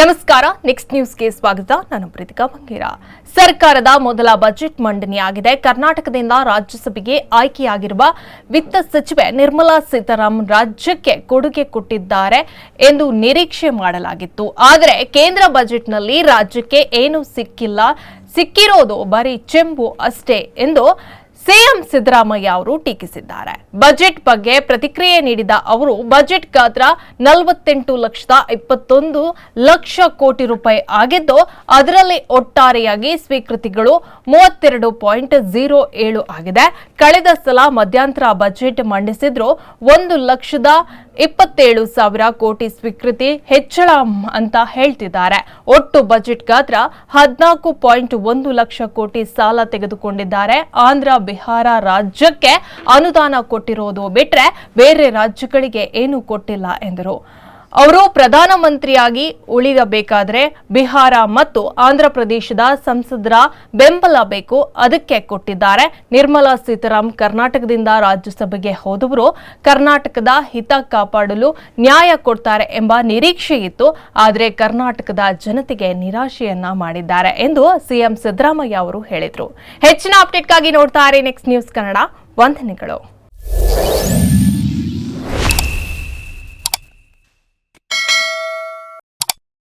ನಮಸ್ಕಾರ ನೆಕ್ಸ್ಟ್ ನ್ಯೂಸ್ಗೆ ಸ್ವಾಗತ. ನಾನು ಪ್ರೀತಿಕಾ ಬಂಗೇರ ಸರ್ಕಾರದ ಮೊದಲ ಬಜೆಟ್ ಮಂಡನೆಯಾಗಿದೆ. ಕರ್ನಾಟಕದಿಂದ ರಾಜ್ಯಸಭೆಗೆ ಆಯ್ಕೆಯಾಗಿರುವ ವಿತ್ತ ಸಚಿವೆ ನಿರ್ಮಲಾ ಸೀತಾರಾಮನ್ ರಾಜ್ಯಕ್ಕೆ ಕೊಡುಗೆ ಕೊಟ್ಟಿದ್ದಾರೆ ಎಂದು ನಿರೀಕ್ಷೆ ಮಾಡಲಾಗಿತ್ತು. ಆದರೆ ಕೇಂದ್ರ ಬಜೆಟ್ನಲ್ಲಿ ರಾಜ್ಯಕ್ಕೆ ಏನೂ ಸಿಕ್ಕಿಲ್ಲ. ಸಿಕ್ಕಿರೋದು ಬರೀ ಚೆಂಬು ಅಷ್ಟೇ ಎಂದು ಸಿಎಂ ಸಿದ್ದರಾಮಯ್ಯ ಅವರು ಟೀಕಿಸಿದ್ದಾರೆ. ಬಜೆಟ್ ಬಗ್ಗೆ ಪ್ರತಿಕ್ರಿಯೆ ನೀಡಿದ ಅವರು, ಬಜೆಟ್ ಗಾತ್ರ ನಲವತ್ತೆಂಟು ಲಕ್ಷದ ಇಪ್ಪತ್ತೊಂದು ಲಕ್ಷ ಕೋಟಿ ರೂಪಾಯಿ ಆಗಿದ್ದು, ಅದರಲ್ಲಿ ಒಟ್ಟಾರೆಯಾಗಿ ಸ್ವೀಕೃತಿಗಳು ಮೂವತ್ತೆರಡು ಪಾಯಿಂಟ್ ಝೀರೋ ಏಳು ಆಗಿದೆ. ಕಳೆದ ಸಲ ಮಧ್ಯಂತರ ಬಜೆಟ್ ಮಂಡಿಸಿದ್ರು ಒಂದು ಲಕ್ಷದ ಇಪ್ಪತ್ತೇಳು ಸಾವಿರ ಕೋಟಿ ಸ್ವೀಕೃತಿ ಹೆಚ್ಚಳ ಅಂತ ಹೇಳ್ತಿದ್ದಾರೆ. ಒಟ್ಟು ಬಜೆಟ್ ಗಾತ್ರ ಹದಿನಾಲ್ಕು ಪಾಯಿಂಟ್ ಒಂದು ಲಕ್ಷ ಕೋಟಿ ಸಾಲ ತೆಗೆದುಕೊಂಡಿದ್ದಾರೆ. ಆಂಧ್ರ, ಬಿಹಾರ ರಾಜ್ಯಕ್ಕೆ ಅನುದಾನ ಕೊಟ್ಟಿರೋದು ಬಿಟ್ರೆ ಬೇರೆ ರಾಜ್ಯಗಳಿಗೆ ಏನೂ ಕೊಟ್ಟಿಲ್ಲ ಎಂದರು. ಅವರು ಪ್ರಧಾನಮಂತ್ರಿಯಾಗಿ ಉಳಿಯಬೇಕಾದ್ರೆ ಬಿಹಾರ ಮತ್ತು ಆಂಧ್ರ ಪ್ರದೇಶದ ಸಂಸದರ ಬೆಂಬಲ ಬೇಕು. ಅದಕ್ಕೆ ಕೊಟ್ಟಿದ್ದಾರೆ. ನಿರ್ಮಲಾ ಸೀತಾರಾಮ್ ಕರ್ನಾಟಕದಿಂದ ರಾಜ್ಯಸಭೆಗೆ ಹೋದವರು ಕರ್ನಾಟಕದ ಹಿತ ಕಾಪಾಡಲು ನ್ಯಾಯ ಕೊಡ್ತಾರೆ ಎಂಬ ನಿರೀಕ್ಷೆ ಇತ್ತು. ಆದರೆ ಕರ್ನಾಟಕದ ಜನತೆಗೆ ನಿರಾಶೆಯನ್ನ ಮಾಡಿದ್ದಾರೆ ಎಂದು ಸಿಎಂ ಸಿದ್ದರಾಮಯ್ಯ ಅವರು ಹೇಳಿದರು. ಹೆಚ್ಚಿನ ಅಪ್ಡೇಟ್ಗಾಗಿ ನೋಡ್ತಾ ಇರಿ ನೆಕ್ಸ್ಟ್ ನ್ಯೂಸ್ ಕನ್ನಡ ವಂದನೆಗಳು.